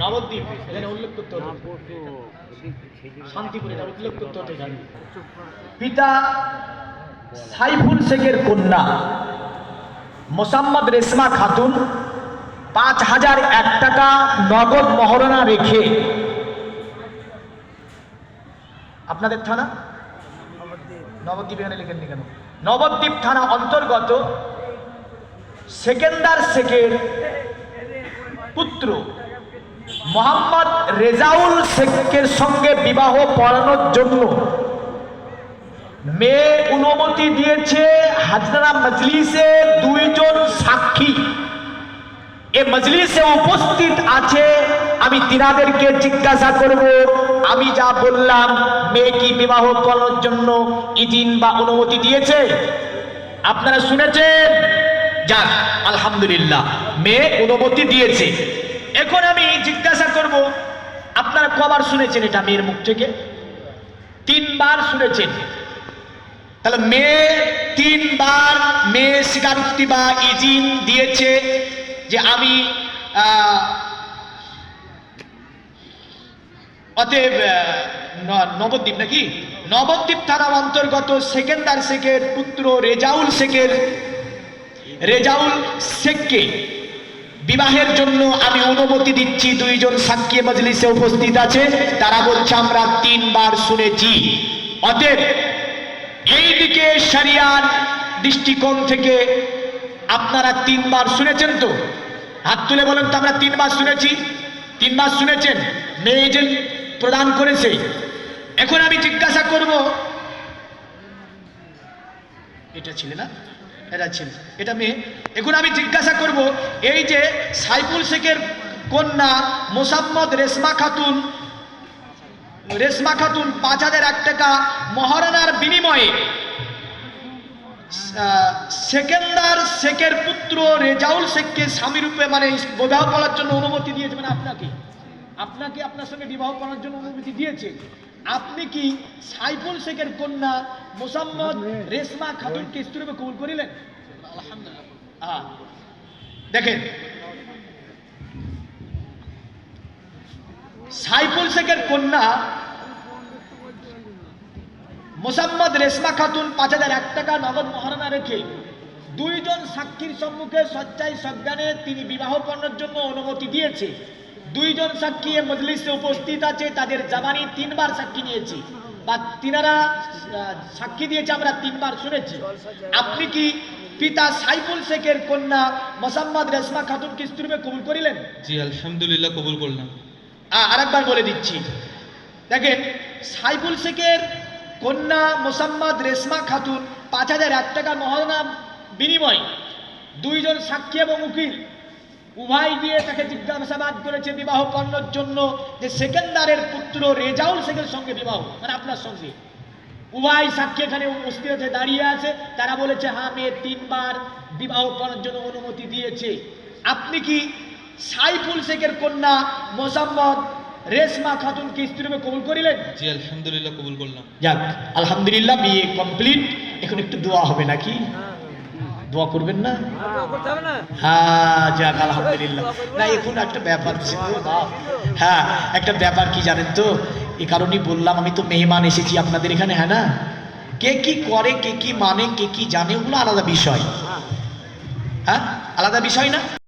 নবদ্বীপ এখানে উল্লেখ করতে হতো শান্তিপুরে উল্লেখ করতে হতো এখানে। পিতা সাইফুল শেখের কন্যা মোসাম্মদ রেশমা খাতুন পাঁচ হাজার এক টাকা নগদ মহারণা রেখে আপনাদের থানা? নবদ্বীপ এখানে লিখেননি কেন? নবদ্বীপ থানা অন্তর্গত সেকেন্দার শেখের পুত্র মোহাম্মদ রেজাউল শেখের সঙ্গে বিবাহ পড়ানোর জন্য মেয়ে অনুমতি দিয়েছে হাজরা মজলিসে দুইজন সাক্ষী। এ মজলিসে উপস্থিত আছে, আমি তিনাদেরকে জিজ্ঞাসা করব, আমি যা বললাম, মেয়ে কি বিবাহ করার জন্য ইজিন বা অনুমতি দিয়েছে? আপনারা শুনেছেন? যাক, আলহামদুলিল্লাহ, মেয়ে অনুমতি দিয়েছে। এখন আমি জিজ্ঞাসা করব, আপনারা কবার শুনেছেন এটা মেয়ের মুখ থেকে? তিনবার শুনেছেন। তাহলে মেয়ে তিনবার মেয়ে স্বীকারোক্তি বা ইজিন দিয়েছে যে আমি অতএব নবদ্বীপ নাকি? নবদ্বীপ থানার অন্তর্গত সেকেন্দার শেখের পুত্র রেজাউল শেখের, রেজাউল শেখকে বিবাহের জন্য আমি অনুমতি দিচ্ছি, দুইজন সাক্ষী মজলিসে উপস্থিত আছে। তারা বলছে, আমরা তিনবার শুনেছি। অতএব এই দিকে শরিয়ার দৃষ্টিকোণ থেকে আপনারা তিনবার শুনেছেন তো? হাত তুলে বলেন তো, আমরা তিনবার শুনেছি। তিনবার শুনেছেন? মেয়ে এজেন্ট প্রদান করেছে। এখন আমি জিজ্ঞাসা করব, এটা ছিল না? এটা ছিল এটা মেয়ে এখন আমি জিজ্ঞাসা করব, এই যে সাইফুল শেখের কন্যা মোসাম্মদ রেশমা খাতুন রেশমা খাতুন পাঁচ হাজার এক টাকা মহারানার বিনিময়ে সেকেন্দার শেখের পুত্র রেজাউল শেখকে স্বামী রূপে মানে বিবাহ করার জন্য অনুমতি দিয়েছে। মানে আপনাকে আপনাকে আপনার সঙ্গে বিবাহ করার জন্য অনুমতি দিয়েছে। আপনি কি সাইফুল শেখের কন্যা মোসাম্মদ রেশমা খাতুনকে স্ত্রী রূপে কবুল করিলেন? আলহামদুলিল্লাহ। দেখেন সাইফুল শেখের কন্যা মোসাম্মদ রেশমা খাতুন পাঁচ হাজার এক টাকা নগদ মহারণা রেখে দুইজন সাক্ষীর সম্মুখে সজ্জাই সজ্ঞানে তিনি বিবাহ পণ্যের জন্য অনুমতি দিয়েছে। দুইজন সাক্ষী এ মজলিসে উপস্থিত আছে তাদের জামানি তিনবার সাক্ষী নিয়েছি। বা তিনারা সাক্ষী দিয়েছে আমরা তিনবার শুনেছি। আপনি কি পিতা সাইফুল শেখের কন্যা মোসাম্মদ রেশমা খাতুনকে স্ত্রীরূপে কবুল করিলেন? জি আলহামদুলিল্লাহ কবুল করলাম। আরেকবার বলে দিচ্ছি। দেখেন সাইফুল শেখের কন্যা মোসাম্মদ রেশমা খাতুন পাঁচ হাজার এক টাকা মহারণা বিনিময় দুইজন সাক্ষী এবং উকিল। উভয় দিয়ে তাকে জিজ্ঞাসাবাদ করেছে বিবাহ পণ্যর জন্য যে সেকেন্দারের পুত্র রেজাউল শেখের সঙ্গে বিবাহ মানে আপনার সঙ্গে। উভয় সাক্ষী এখানে উপস্থিত দাঁড়িয়ে আছে তারা বলেছে হ্যাঁ মেয়ে তিনবার বিবাহ করার জন্য অনুমতি দিয়েছে। আপনি কি সাইফুল শেখের কন্যা মোসাম্মদ রেশমা খাতুনকে স্ত্রী রূপে কবুল করিলেন? জি আলহামদুলিল্লাহ কবুল করলাম। যাক আলহামদুলিল্লাহ বিয়ে কমপ্লিট এখন একটু দোয়া হবে নাকি? দোয়া করবেন না? হ্যাঁ আলহামদুলিল্লাহ। না, এখন একটা ব্যাপার হ্যাঁ একটা ব্যাপার কি জানেন তো? এ কারণেই বললাম, আমি তো মেহমান এসেছি আপনাদের এখানে হ্যাঁ না? কে কি করে, কে কি মানে কে কি জানে, ওগুলো আলাদা বিষয়। হ্যাঁ আলাদা বিষয় না?